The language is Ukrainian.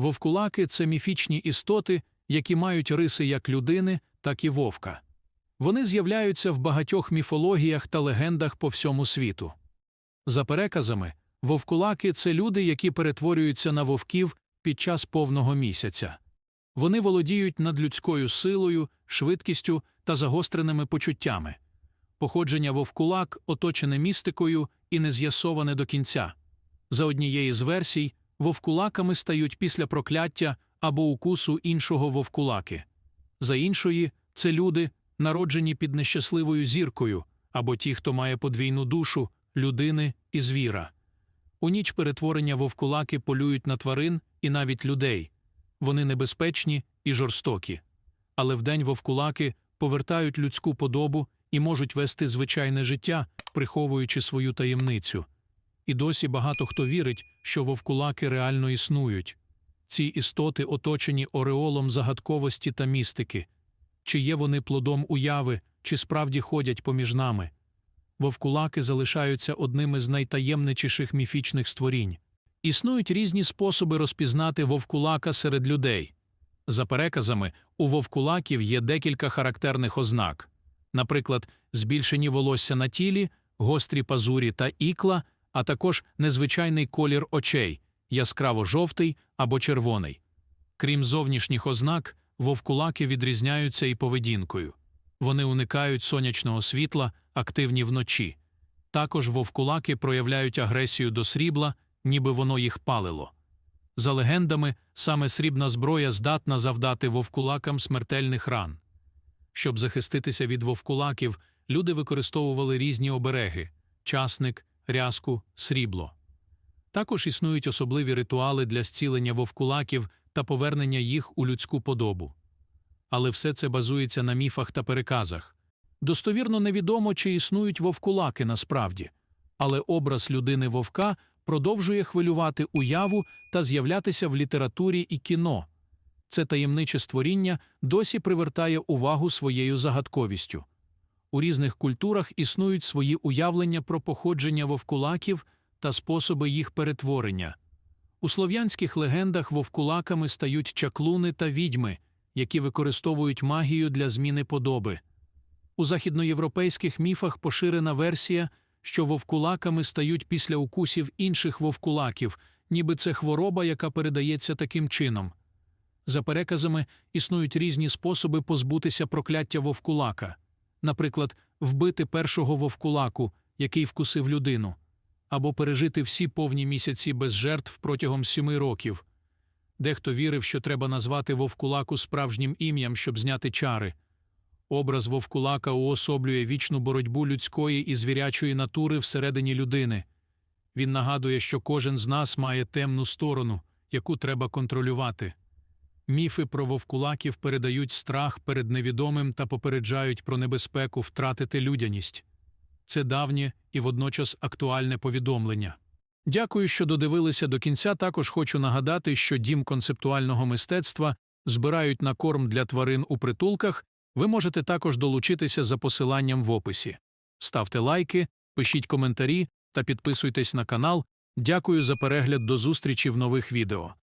Вовкулаки це міфічні істоти, які мають риси як людини, так і вовка. Вони з'являються в багатьох міфологіях та легендах по всьому світу. За переказами, вовкулаки це люди, які перетворюються на вовків під час повного місяця. Вони володіють надлюдською силою, швидкістю та загостреними почуттями. Походження вовкулак оточене містикою і не з'ясоване до кінця. За однією з версій, вовкулаками стають після прокляття або укусу іншого вовкулаки. За іншої, це люди, народжені під нещасливою зіркою, або ті, хто має подвійну душу людини і звіра. У ніч перетворення вовкулаки полюють на тварин і навіть людей. Вони небезпечні і жорстокі. Але вдень вовкулаки повертають людську подобу і можуть вести звичайне життя, приховуючи свою таємницю. І досі багато хто вірить, що вовкулаки реально існують. Ці істоти оточені ореолом загадковості та містики. Чи є вони плодом уяви, чи справді ходять поміж нами. Вовкулаки залишаються одними з найтаємничіших міфічних створінь. Існують різні способи розпізнати вовкулака серед людей. За переказами, у вовкулаків є декілька характерних ознак, наприклад, збільшені волосся на тілі, гострі пазурі та ікла, а також незвичайний колір очей яскраво жовтий або червоний. Крім зовнішніх ознак, вовкулаки відрізняються і поведінкою. Вони уникають сонячного світла, активні вночі. Також вовкулаки проявляють агресію до срібла, ніби воно їх палило. За легендами, саме срібна зброя здатна завдати вовкулакам смертельних ран. Щоб захиститися від вовкулаків, люди використовували різні обереги часник, рязку, срібло. Також існують особливі ритуали для зцілення вовкулаків та повернення їх у людську подобу. Але все це базується на міфах та переказах. Достовірно невідомо, чи існують вовкулаки насправді, але образ людини вовка продовжує хвилювати уяву та з'являтися в літературі і кіно. Це таємниче створіння досі привертає увагу своєю загадковістю. У різних культурах існують свої уявлення про походження вовкулаків та способи їх перетворення. У слов'янських легендах вовкулаками стають чаклуни та відьми, які використовують магію для зміни подоби. У західноєвропейських міфах поширена версія, що вовкулаками стають після укусів інших вовкулаків, ніби це хвороба, яка передається таким чином. За переказами, існують різні способи позбутися прокляття вовкулака, наприклад, вбити першого вовкулаку, який вкусив людину, або пережити всі повні місяці без жертв протягом сіми років. Дехто вірив, що треба назвати вовкулаку справжнім ім'ям, щоб зняти чари. Образ вовкулака уособлює вічну боротьбу людської і звірячої натури всередині людини. Він нагадує, що кожен з нас має темну сторону, яку треба контролювати. Міфи про вовкулаків передають страх перед невідомим та попереджають про небезпеку втратити людяність. Це давнє і водночас актуальне повідомлення. Дякую, що додивилися до кінця. Також хочу нагадати, що дім концептуального мистецтва збирають на корм для тварин у притулках. Ви можете також долучитися за посиланням в описі. Ставте лайки, пишіть коментарі та підписуйтесь на канал. Дякую за перегляд до зустрічі в нових відео.